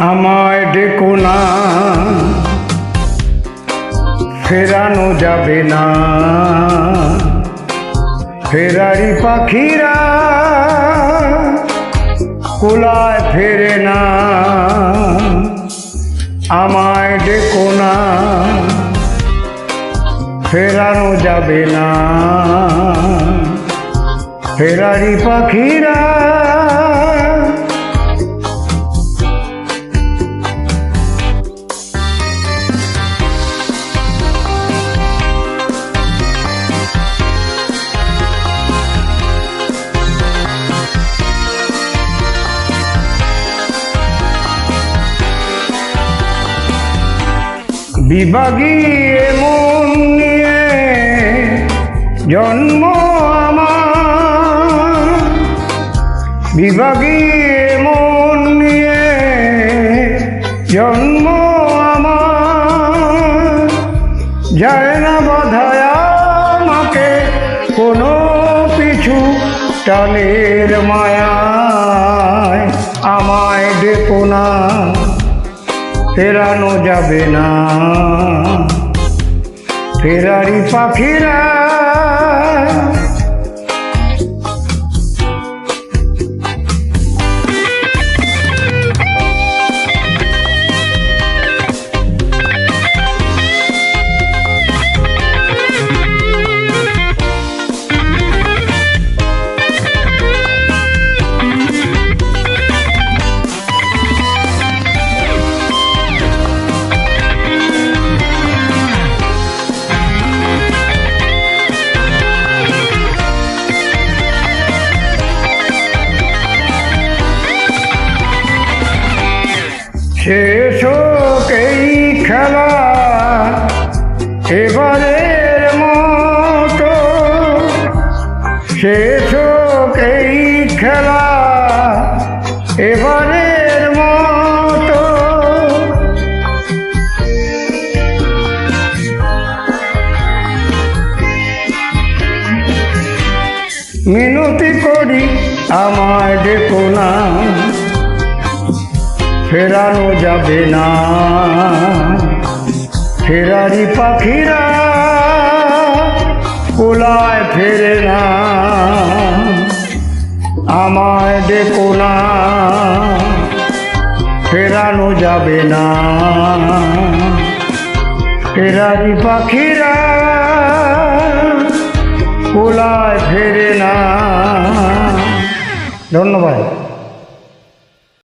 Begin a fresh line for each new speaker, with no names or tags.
আমায় ডেকো না। ফেরানো যাবে না। ফেরারি পাখিরা কোলায় ফেরে না। আমায় ডেকো না। ফেরানো যাবে না। ফেরারি পাখিরা বিভাগী মন নিয়ে জন্ম আমার। বিভাগী মন নিয়ে জন্ম আমার। না আমাকে কোনো পিছু টানের মায়ায়, আমায় ডেকো না। ফেরানো যাবে না। ফেরারি পাখিরা শেষ হোক খেলা এবারের মতো। শেষ হোক খেলা এবারের মতো। মিনতি করি, আমায় ডেকো না। ফেরানো যাবে না। ফেরারি পাখিরা কোলায় ফেরে না। আমায় দেখো না। ফেরানো যাবে না। ফেরারি পাখিরা কোলায় ফেরে না। ধন্যবাদ।